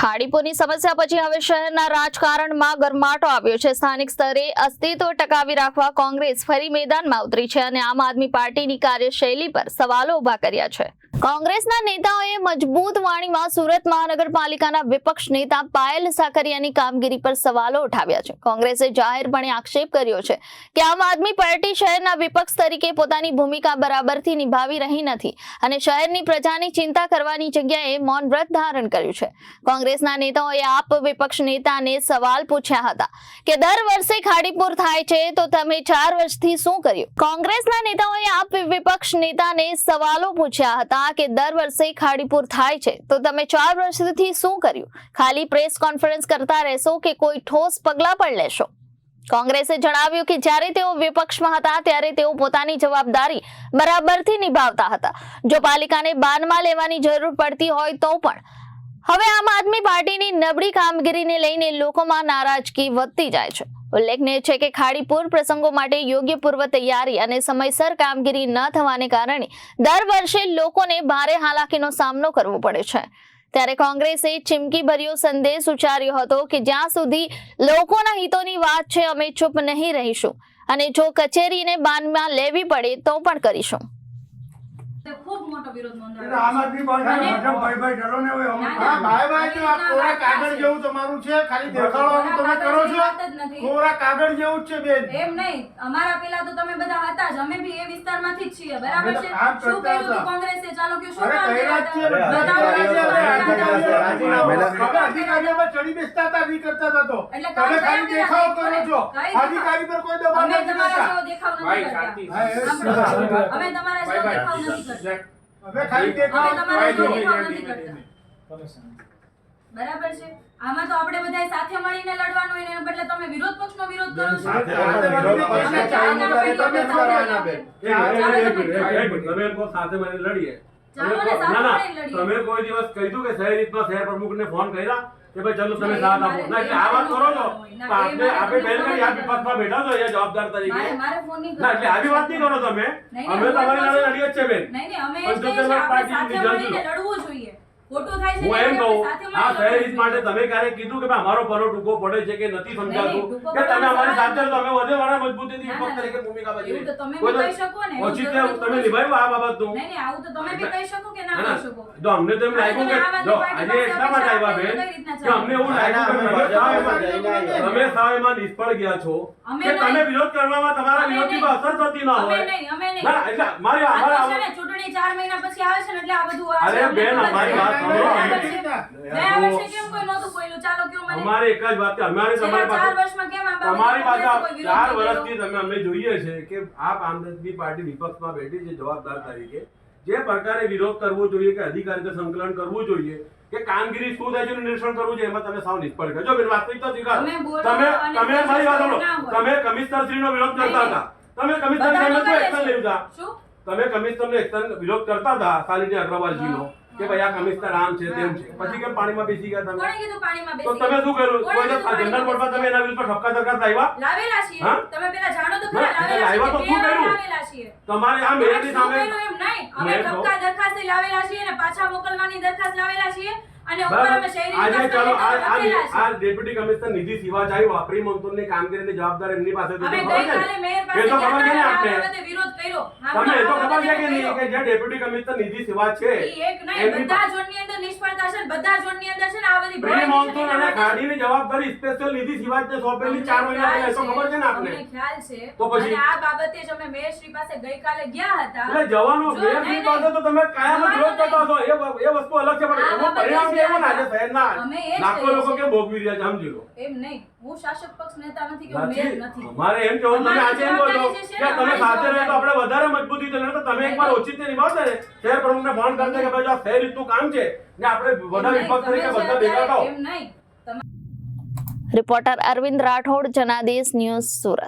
ખાડીપુરની સમસ્યા પછી હવે શહેરના રાજકારણમાં ગરમાટો આવ્યો છે. સ્થાનિક સ્તરે અસ્તિત્વ ટકાવી રાખવા કોંગ્રેસ ફરી મેદાનમાં ઉતરી છે અને આમ આદમી પાર્ટીની કાર્યશૈલી પર સવાલો ઊભા કર્યા છે. કોંગ્રેસના નેતાઓએ મજબૂત વાણીમાં સુરત મહાનગરપાલિકાના વિપક્ષ નેતા પાયલ સાકરિયાની કામગીરી પર સવાલો ઉઠાવ્યા છે. કોંગ્રેસે જાહેરપણે આક્ષેપ કર્યો છે કે આમ આદમી પાર્ટી શહેરના વિપક્ષ તરીકે પોતાની ભૂમિકા બરાબરથી નિભાવી રહી નથી અને શહેરની પ્રજાની ચિંતા કરવાની જગ્યાએ મૌન વ્રત ધારણ કર્યું છે. કોંગ્રેસના નેતાઓએ આપ વિપક્ષ નેતાને સવાલ પૂછ્યા હતા કે દર વર્ષે ખાડીપુર થાય છે તો તમે ચાર વર્ષથી શું કર્યું? કોંગ્રેસના નેતાઓએ આપ વિપક્ષ નેતાને સવાલો પૂછ્યા હતા કે દર વર્ષે ખાડીપુર થાય છે. તો તમે ચાર વર્ષથી શું કર્યું? ખાલી પ્રેસ કોન્ફરન્સ કરતા રહેશો કે કોઈ ઠોસ પગલાં પણ લેશો? કોંગ્રેસે જણાવ્યું કે જ્યારે તેઓ વિપક્ષમાં હતા ત્યારે તેઓ પોતાની જવાબદારી બરાબરથી નિભાવતા હતા. જો પાલિકાને બાનમાં લેવાની જરૂર પડતી હોય તો પણ. હવે આમ આદમી પાર્ટીની નબળી કામગીરીને લઈને લોકોમાં નારાજગી વધતી જાય છે. ઉલ્લેખનીય છે કે ખાડીપુર પ્રસંગો માટે યોગ્ય પૂર્વ તૈયારી અને સમયસર કામગીરી ન થવાને કારણે દર વર્ષે લોકોને ભારે હાલાકીનો સામનો કરવો પડે છે. ત્યારે કોંગ્રેસે ચીમકી ભર્યો સંદેશ ઉચ્ચાર્યો હતો કે જ્યાં સુધી લોકોના હિતોની વાત છે, અમે ચૂપ નહીં રહીશું અને જો કચેરીને બાનમાં લેવી પડે તો પણ કરીશું. ખૂબ મોટો વિરોધ નોંધાયો આમ આદમી પાર્ટી ભાઈ ભાઈ ચલો ને હવે હા ભાઈ ભાઈ જો આ કોરા કાગળ જેવું તમારું છે? ખાલી દેખાડવાનું તમે કરો છો? વાત જ નથી. કોરા કાગળ જેવું જ છે બેન. એમ નહીં. અમારા પેલા તો તમે બધા હતા જ. અમે બી એ વિસ્તારમાંથી જ છીએ. બરાબર છે? શું કર્યું કોંગ્રેસે? ચાલો કે શું કર્યા? બધા બતાવો કર્યા છે. રાજીનામું. રાજીનામું. રાજીનામું. તમે અધિકારીઓમાં ચડી બેસતા હતા નહીં કરતા હતા તો. તમે ખાલી દેખાવ કરો છો અધિકારી પર કોઈ દબાણ નથી કરતા. જેવો દેખાવ ભાઈ, નથી શાંતિ. કરતા હા, એ સાંભળો. જ. અમે તમારા જેવો દેખાવ નથી કરતા. અમે ખાલી દેખાવ અમે તમારા ભાઈ, જેવો ધીમે, દેખાવ ધીમે, નથી કરતા. બરાબર છે. આમાં તો આપણે બધા સાથે મળીને લડવાનું હોય ને એના બદલે તમે વિરોધ પક્ષનો વિરોધ કરો છો. સાથે મળીને લડીએ. ને, ના, ના, તમે કોઈ દિવસ કહ્યું કે શહેર રીતમાં શહેર પ્રમુખને ફોન કર્યા કે ભાઈ ચલો તમે સાથ આપો. ના એટલે આ વાત કરો છો. ના, આપણે આપણે બેન કરી આ વિપક્ષમાં બેઠા છો અહીંયા જવાબદાર તરીકે. ના એટલે આવી વાત નહીં કરો તમે. અમે તમારી કહું લડીએ જ છે બેન. પંચોતેર કહીએ છીએ, ખોટું થાય છે હું એમ કહું આ મળીને માટે તમે ક્યારેક કીધું કે ભાઈ અમારો પરો ટૂંકો પડે છે કે નથી સમજાતું? કે તમે અમારી સાથે તો અમે વધે વાળા મજબૂતીથી ના, વિપક્ષ તરીકે ભૂમિકા ભજવી તો તમે કહી શકો ને ઓછી તમે નિભાવ્યું આ બાબતનું નહીં નહીં આવું તો તમે બી કહી શકો કે ના ના, કહી શકો. તો અમને તો એમ લાગ્યું કે જો આજે એટલા માટે આવ્યા બેન. કે અમને એવું લાગ્યું તમે એમાં નિષ્ફળ ગયા છો. કે તમે વિરોધ કરવામાં તમારા વિરોધની અસર થતી ના હોય. નહીં અમે નહીં. ના એટલે મારી અમારા ચૂંટણી ચાર મહિના પછી આવે છે ને એટલે આ બધું અરે બેન, અમારી. વાત સાંભળો. બરાબર વર્ષે કેમ કોઈ નહોતું બોલ્યું? ચાલો કયો મને. અમારે એક જ વાત કે અમારી તમારી ચાર પાસે વર્ષમાં કેમ આ તમારી પાસે ચાર વર્ષથી તમે અમે જોઈએ છે કે આપ આમ આદમી પાર્ટી વિપક્ષમાં બેઠી છે જવાબદાર તરીકે. જે પ્રકારે વિરોધ કરવો જોઈએ કે અધિકારી સંકલન કરવું જોઈએ કે કામગીરી શું થાય છે નિરીક્ષણ કરવું જોઈએ એમાં તમે સાવ નિષ્ફળ ગયા બેન વાસ્તવિકતા સ્વીકારો. તમે તમે મારી વાત સાંભળો. તમે કમિશનર શ્રીનો વિરોધ કરતા હતા. તમે કમિશનર શું કરે એક્શન છે. શું? તમે કમિશનરનો એક્શન વિરોધ કરતા હતા શાલિની અગ્રવાલજીનો કે ભાઈ આ કમિશનર આમ છે તેમ છે. પછી કેમ પાણીમાં બેસી ગયા તમે? તો તમે શું કર્યું? કોઈ જનરલ બોર્ડમાં તમે એના વિરુદ્ધ ઠપકા દરખાસ્ત આવ્યા લાવેલા છીએ. તમે તો લાવેલા તો શું કર્યું? તમારે આ મેયરની સામે એમ નહીં અમે ધક્કા દરખાસ્ત લાવેલા છીએ અને પાછા મોકલવાની દરખાસ્ત લાવેલા છીએ અને ઉપર. અમે શહેરી આજે ચાલો આ ડેપ્યુટી કમિશનર નિધિ આવ્યો પ્રી કામગીરીની જવાબદારી એમની પાસે તો ખબર છે ને? મેયર વિરોધ કર્યો. તમને એ તો ખબર છે કે નહીં? કે જે ડેપ્યુટી કમિશનર નિધિ સિવાજ છે એક નહીં બધા ઝોનની અંદર નિષ્ફળતા છે બધા ઝોનની અંદર છે ને આ બધી ભરાઈ મોન્સૂન અને ગાડીની જવાબદારી સ્પેશિયલ નિધિ સિવાજને સોંપેલી 4 મહિના પહેલા તો ખબર છે ને આપને? ખ્યાલ છે. તો પછી? આ બાબતે જ અમે મેયરશ્રી પાસે ગઈકાલે ગયા હતા. એટલે જવાનો મેયરશ્રી પાસે તો તમે કાયમ વિરોધ કરતા હતો એ એ વસ્તુ અલગ છે પણ પરિણામ કેવો ના છે. શહેરના લાખો લોકો. કેમ ભોગવી રહ્યા છે સમજી લો. એમ નહીં. હું શાસક પક્ષ નેતા નથી કે મેયર નથી. અમારે એમ કહેવું તમે આજે એમ છે કે તમે સાથે રહે તો આપણે વધારે મજબૂતી થશે તો તમે એકવાર ઓછી રીતે ને શહેર પ્રમુખને ફોન કરતા કે ભાઈ જો આ શહેર રીતનું કામ છે ને આપણે બધા વિપક્ષ તરીકે બધા ભેગા થાઓ. એમ નહીં. Reporter Arvind Rathod Janadesh news Surat.